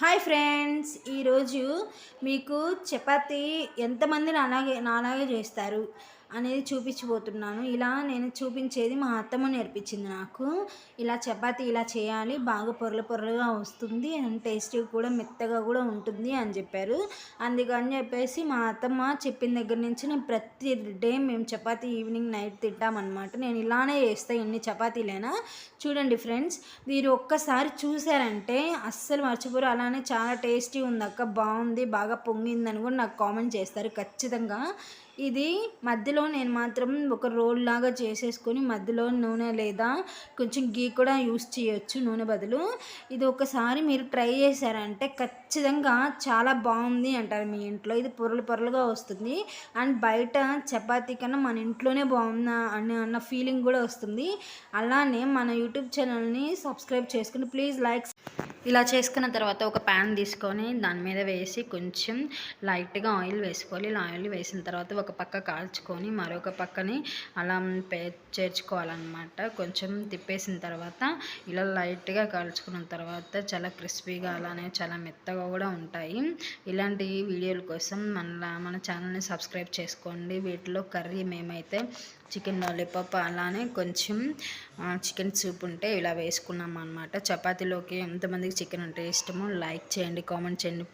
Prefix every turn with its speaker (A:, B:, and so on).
A: Hi friends ఈరోజు మీకు చపాతి ఎంతమంది నానాగే నానాగే చేస్తారు? అనేది చూపించిపోతున్నాను ఇలా నేను చూపించేది మా అత్తమ్మ నేర్పించింది నాకు. ఇలా చపాతి ఇలా చేయాలి బాగా పొరలు పొరలుగా వస్తుంది అండ్ టేస్టీ కూడా మెత్తగా కూడా ఉంటుంది అని చెప్పారు. అందుకని చెప్పేసి మా అత్తమ్మ చెప్పిన దగ్గర నుంచి నేను ప్రతి డే మేము చపాతి ఈవినింగ్ నైట్ తింటామన్నమాట. నేను ఇలానే చేస్తాను ఎన్ని చపాతీలైనా. చూడండి ఫ్రెండ్స్ మీరు ఒక్కసారి చూసారంటే అస్సలు మర్చిపోరు. అలానే చాలా టేస్టీ ఉంది అక్క బాగుంది బాగా పొంగిందని కూడా నాకు కామెంట్ చేస్తారు ఖచ్చితంగా. ఇది మధ్యలో నేను మాత్రం ఒక రోల్ లాగా చేసేసుకొని మధ్యలో నూనె లేదా కొంచెం గీ కూడా యూస్ చేయొచ్చు నూనె బదులు. ఇది ఒకసారి మీరు ట్రై చేశారంటే ఖచ్చితంగా చాలా బాగుంది అంటారు మీ ఇంట్లో. ఇది పొరలు పొరలుగా వస్తుంది. అండ్ బయట చపాతీ కన్నా మన ఇంట్లోనే బాగుందా అని అన్న ఫీలింగ్ కూడా వస్తుంది. అలానే మన యూట్యూబ్ ఛానల్ని సబ్స్క్రైబ్ చేసుకుని ప్లీజ్ లైక్ ఇలా చేసుకున్న తర్వాత ఒక ప్యాన్ తీసుకొని దాని మీద వేసి కొంచెం లైట్గా ఆయిల్ వేసుకోవాలి. ఇలా ఆయిల్ వేసిన తర్వాత ఒక పక్క కాల్చుకొని మరొక పక్కని అలా పే చేర్చుకోవాలన్నమాట. కొంచెం తిప్పేసిన తర్వాత ఇలా లైట్గా కాల్చుకున్న తర్వాత చాలా క్రిస్పీగా అలానే చాలా మెత్తగా కూడా ఉంటాయి. ఇలాంటి వీడియోల కోసం మన మన ఛానల్ని సబ్స్క్రైబ్ చేసుకోండి. వీటిలో కర్రీ మేమైతే చికెన్ లాలీపాప్ అలానే కొంచెం చికెన్ సూప్ ఉంటే ఇలా వేసుకున్నాం అనమాట చపాతీలోకి ఎంతమందికి చికెన్ అంటే ఇష్టమో లైక్ చేయండి కామెంట్ చేయండి.